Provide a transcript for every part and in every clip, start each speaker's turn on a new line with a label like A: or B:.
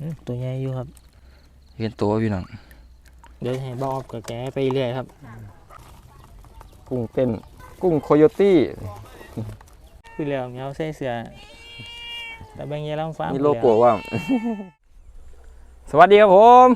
A: อืมตัวใหญ่อยู่ครับ
B: เห็นตัวพี่น้อง
A: เดี๋ยวให้บออบกับแกไปเรื่อยครับ
B: กุ้งเต้น กุ้งโคโยตี้
A: คือแล้วเมียวใส่เสื้อแต่แบงเยล่องฟ้า
B: มี
A: มี
B: โลโก้ว่า สวัสดีครับผม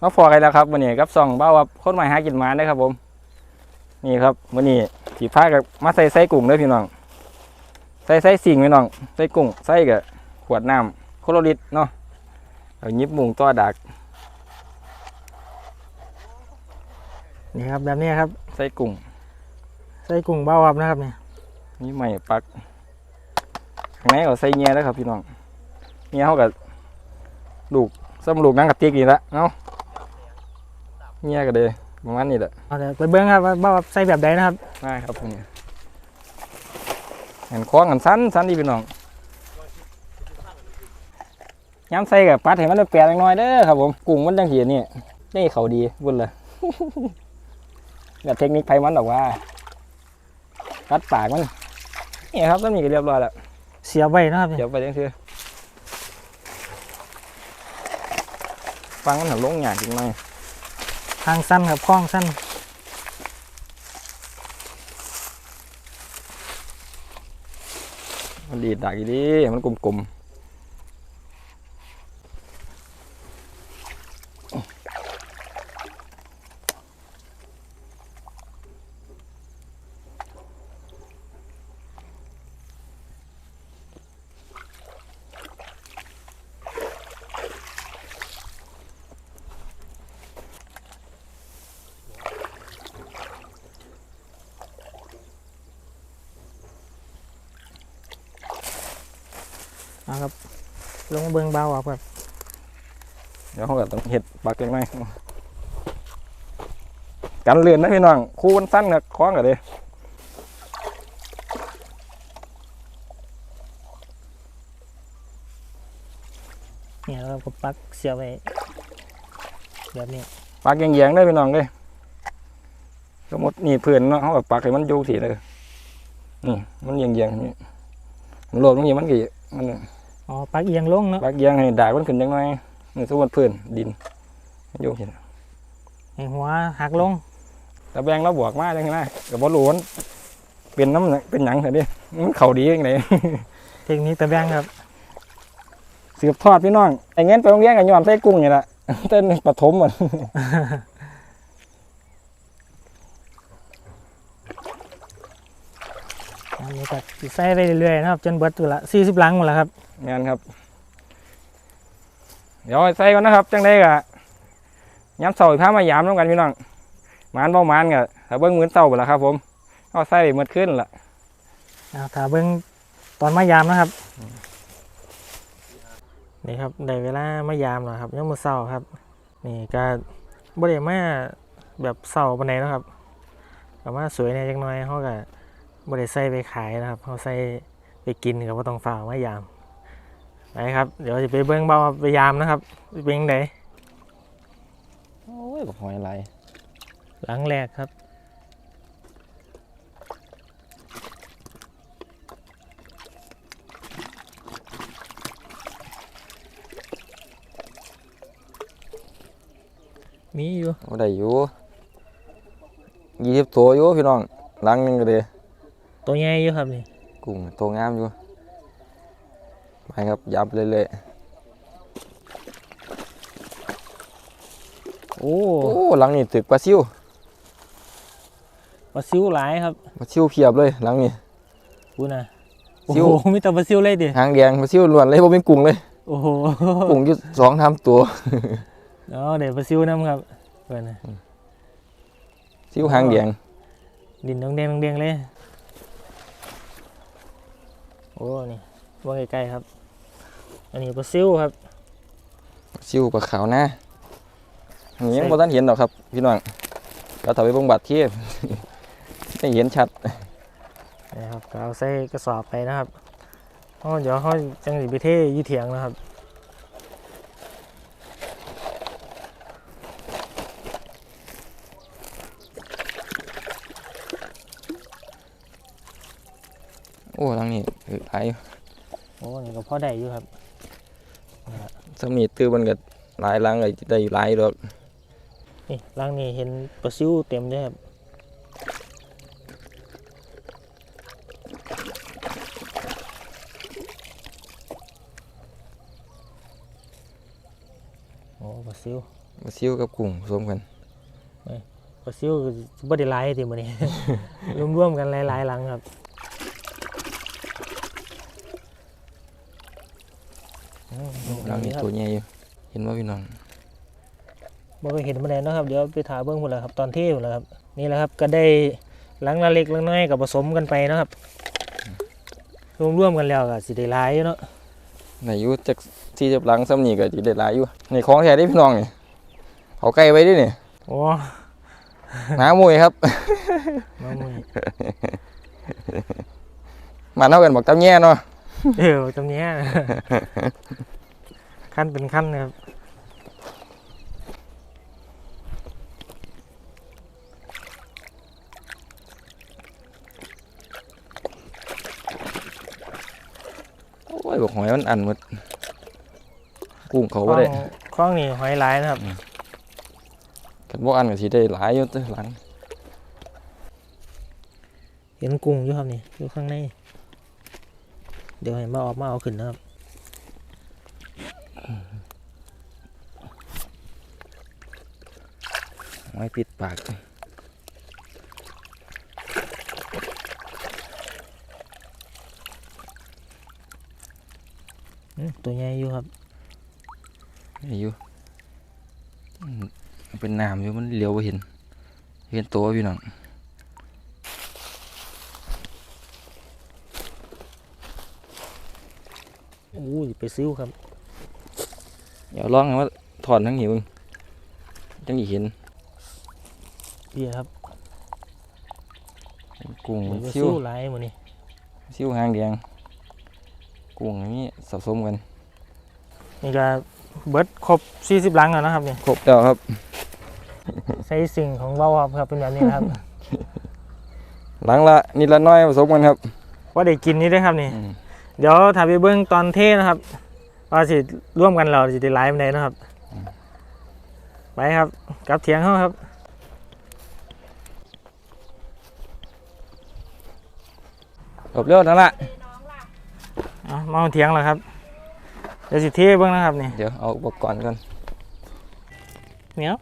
B: มาฟอกันแล้วครับวันนี้กับซองเบ้าว่าคนใหม่หากินหมาได้อครับผม นี่ครับวันนี้สีผ้ากับมาใส่ไส้กุ้งเด้อพี่น้อง ใส่ไส้สิ่งพี่น้อง ใส่กุ้ง ใส่กับขวดน้ำโคโลริตเนาะ เอายิบมุงตัวดัก
A: นี่ครับแบบนี้ครับ
B: ใส่กุ้ง
A: ใส่กุ้งเบาครับนะครับเนี่ย
B: นี่ใหม่ปักข้างในก็ใส่เงียแล้วครับพี่น้องเงียเขากับลูกซ้ำลูกนั่งกับติ๊กนี่ละเนาะเงียก็เลยประมาณนี้แหละ
A: เอาเดี๋ยวไปเบิ้งครับว่าเบาครับใส่แบบใดนะครับ
B: ได้ครับพวกนี้เห็นคล้องกันสั้นสั้นดีพี่น้อง ย้ำใส่กับปัดให้มันแปลกๆหน่อยเด้อครับผมกุ้งมันจังเหียนี่นี่เขาดีบุญเลยแบบเทคนิคไพมันหรอกว่าปัดปากมันนี่ครับก็มีก็เรียบร้อยแล้ว
A: เสียบไว้นะครับเนี่ย
B: เดี๋ยวไปจังซี่ฟังมันหันลงหยาดจริงไหม
A: ทางสั้นครับคล้องสั้น
B: มันดีดดักอีดีมันกลม
A: เอาครับ ลงมาเบิ้งเบาครับ
B: ๆเดี๋ยวเขาก็ต้องเห็ดปักจังไหมกันเลื่อนนะพี่น้องคู่มันสั้นกับคล้องกันเลย
A: เนี่ยเราก็ปักเสียบไว้แบบนี้
B: ปักแยงๆได้พี่น้องเลยสมมตินี่เพื่อนเนาะเขาก็ปักให้มันอยู่สีเลยนี่มันแยงๆนี่มันโหลดมันอย่างมันกี่มัน
A: อ๋อปักเอียงลงเนาะ
B: ปักแยงให้ดากมันขึ้นจังหน่อยนี่สมมติเพื่อนดินมันอยู่สี
A: ให้หัวหักลง
B: แต่แบงเราบวกมาจังไงกับบอลลูนเป็นน้ำหนักเป็นหยังเถอะดิมันเข่าดียังไง
A: เทคนิคตะแบงครับ
B: สืบทอดพี่น้องไอ้เงี้ยไปโรงเรียนกับยอมใส่กุ้งนี่แหละเต้นปฐมเหมือน
A: อันนี้ก็สิใส่ไปเรื่อยๆนะครับจนเบิดตัวละสี่สิบลังหมดแล้วครับ
B: งานครับ เดี๋ยวใส่ก่อนนะครับ จังได้กะย้ำเสาอีกพามายามน้ำกันพี่น้องหมานเบามานกะถ้าเบิ้งมือเสาไปแล้วครับผมเอาใส่หมดขึ้นละ
A: เอาถ้าเบิ้งตอนมายามนะครับนี่ครับได้เวลามายามแล้วครับยังมือเศร้าครับ นี่ก็บริมาแบบเศร้าปานใดเนาะครับแต่ว่าสวยเนี่ยจักหน้อยเขาก็ บริใส่ไปขายนะครับเขาใส่ไปกินกับว่าต้องฝ่ากมายามไปครับ เดี๋ยวจะไปเบิ้งเบาไปยามนะครับไปเบิ้งไหน
B: โอ้ยกับหอยไหล
A: หลังแรกครับมีอยู่
B: โอ้ได้อยู่ยี่สิบตัวอยู่พี่น้องหลังหนึงก็เลย
A: ตัวใหญ่อยู่ครับนี่
B: กุ้งตัวงามอยู่ไปครับยับเรื่อย
A: โอ้
B: ๆโอ้หลังนี้ตึกปลาซิว
A: ปลาซิวหลายครับ
B: ปลาซิวเพียบเลยหลังนี้
A: พูดนะโอ้
B: ซิว
A: โหมีแต่ปลาซิวเลยดิ
B: หางแดงปลาซิวล้วนเลยผมเป็นกุ้งเลย
A: โอ้โห
B: กุ้งอยู่สองทำตัว
A: เนาะเดี๋ยวปลาซิวน้ำครับเพื่อนนะ
B: ซิวหางแดง
A: ดินดงแดงดงแดงเลย โอ้นี่ว่าใกล้ๆครับ อันนี้ปลาซิวครับ
B: ซิวปลาขาวหน้าอันนี้ยัง
A: ใช่
B: บ่ทันเห็นหรอกครับ พี่น้องเราถอยไปเบิ่งบัตรเทียบไม่เห็นชัด
A: นะครับก็เอาใส่กระสอบไปนะครับเพราะเดี๋ยวเขาจังสิไปเทอยี่เถียงนะครับ
B: โอ้หลังนี้ หลายอยู่
A: โอ้นี่ก็พอได้อยู่ครับ
B: ไปสำนีตื้อมันก็หลายหลังเลยได้หลายดอก
A: นี่ล่างนี่เห็นปลาซิวเต็มเลยครับโอ้ปลาซิว
B: มาซิวกับกุ้งผสมกัน
A: ปลาซิวก็บ่ได้หลายทีมื้อนี้ รวมๆกันหลายๆหลังครับอืม
B: หลังนี้
A: ครับ
B: ตัวใหญ่อยู่เห็นว่าพี่น้อง
A: บ่เคยเห็นมาแล้วนะครับเดี๋ยวไปถามเบิ่งพุ่นแหละครับตอนเที่พุ่นแหละครับนี่แหละครับก็ได้หลังละเล็กละน้อยกับผสมกันไปเนาะครับรวมๆกันแล้วก็สิได้หลายอยู่เนาะ
B: ในอายุจากที่จะหลังสำนีก็จะได้หลายอยู่ในของแท้ได้พี่น้องนี่เขาใกล้ไว้ด้วยนี่
A: โอ้
B: หน้ามวยครับ
A: มามือ
B: มาเท่ากันบอกตำแย่เนาะ
A: เออตรงเนี้ยขั้นเป็นขั้นนะครับ
B: โอ้ยบอกหอยมันอันหมดกุ้งเขา
A: คล้
B: บ่
A: อง
B: ได้
A: คล้องนี่หอยหลายนะครับ
B: กันบ่อันก็สิได้หลายอยู่เด้อหลัง
A: เห็นกุ้งอยู่ครับนี่อยู่ข้างใน เดี๋ยวให้มาออกมาเอาขึ้นนะครับ
B: หอยปิดปาก
A: อืมตัวใหญ่อยู่ครับ
B: อายุอืมมันเป็นน้ำอยู่มันเหลียวบ่เห็น เห็นตัวพี่น้อง
A: อู้ยไปซิ้วครับ
B: เดี๋ยวลองให้ว่าถอนทั้งหิวจังสิเห็น
A: เพี่ครับ
B: กุ้ง
A: ไป
B: ซิ
A: ซิ้
B: ว
A: วหลายหมื้นี้
B: ซิวหางแดงกุ้งอันนี้สะสมกัน
A: นี่ก็เบิดครบ40หลังแล้วนะครับนี่
B: ครบแล้วครับ
A: ใช้สิ่งของเว้าครับครับเป็นแบบนี้นะครับ
B: หลังละนิดละน้อยผสมกันครับ
A: ว่าได้กินนี่ด้วยครับนี่
B: อืม
A: เดี๋ยวถ้าไปเบิ้งตอนเทนะครับว่าสิร่วมกันเราสิได้ไลฟ์ไหนใดเนาะครับ ไปครับกลับเถียงเขาครับ
B: ครบแล้วนั่นละ
A: เอามาเอาเถียงแล้วครับ เดี๋ยวสิเทเบิ้งนะครับนี่
B: เดี๋ยวเอาอุปกรณ์ก่อน
A: เหมียว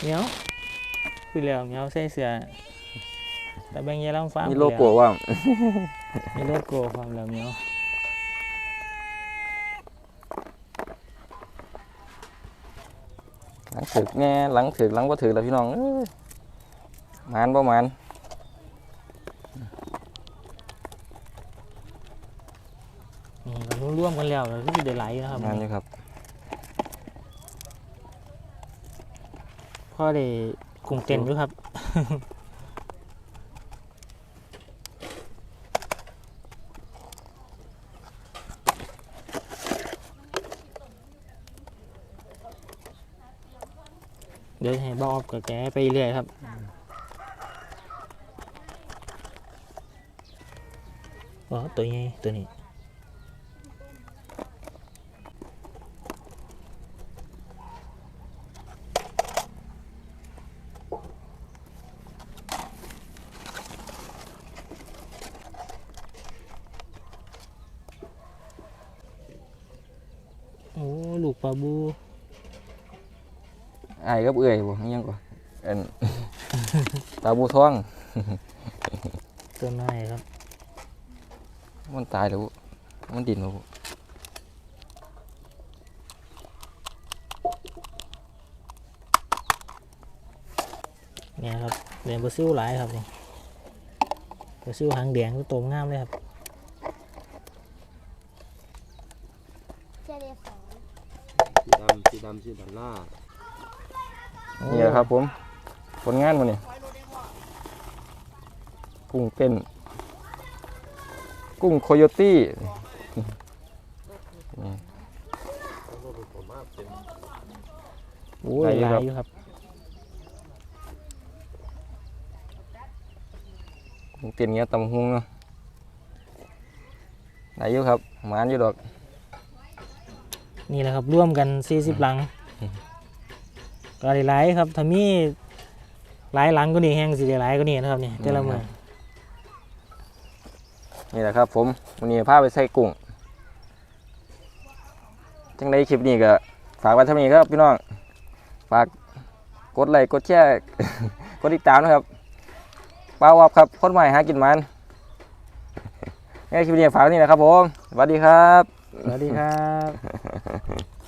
A: เหมียวคือแล้วเหมียวใส่เสื้อ แต่แบงค์ยายล่ำฟ้า
B: มี
A: มี
B: โลโก้ว่า
A: มีโลโก้ความแล้วเหมียว
B: หลังถึกแน่หลังถึกหลังบ่ถึกแล้วพี่น้องเอ้ยมานบ่มาน
A: นี่เราร่วมกันแล้วเราที่สิได้ไลฟ์นะครับ
B: มานอยู่ครับ
A: พ่อได้กุ้งเต้นอยู่ครับ เดี๋ยวให้บออบกับแกไปเรื่อยครับ อ๋อตัวใหญ่ตัวนี้โอ้ลูกปลาบู
B: อายกับเอื้อยบ่อิหยังก่อนเอ็นตาบูท้อง
A: ตัวน้อยครับ
B: มันตายแล้วมันดินบ่
A: เนี่ยครับเรียนบราซิลหลายครับนี่บราซิลหางแดงตัวงามเลยครับ
C: เจเดสอง
D: สีดำสีดำสีดอลลาร์
B: นี่แหละครับผม ผลงานมันนี่กุ้งเต้น กุ้งโคโยตี้
A: โอ้ย
B: ได้อยู่
A: ห
B: ครั
A: ลา
B: บ
A: ยอยู่ครับ
B: กุ้งเต้นเงี้ยตำหุงเนาะได้อยู่ครับหมานอยู่ดอก
A: นี่แหละครับร่วมกัน40หลัง ก็ได้หลายครับถ้ามีหลายหลังก็นี่แห้งสิได้หลายก็นี่นะครับนี่แต่ละมือ
B: นี่แหละครับ ผมวันนี้พาไปใส่กุ้งจังในคลิปนี้ก็ฝากไว้เท่านี้ครับพี่น้องฝากกดไลค์กดแชร์กดติดตามนะครับป้าวับครับคนใหม่หากินมันในคลิปนี้ฝากไว้นี่นะครับผมสวัสดีครับ
A: สวัสดีครับ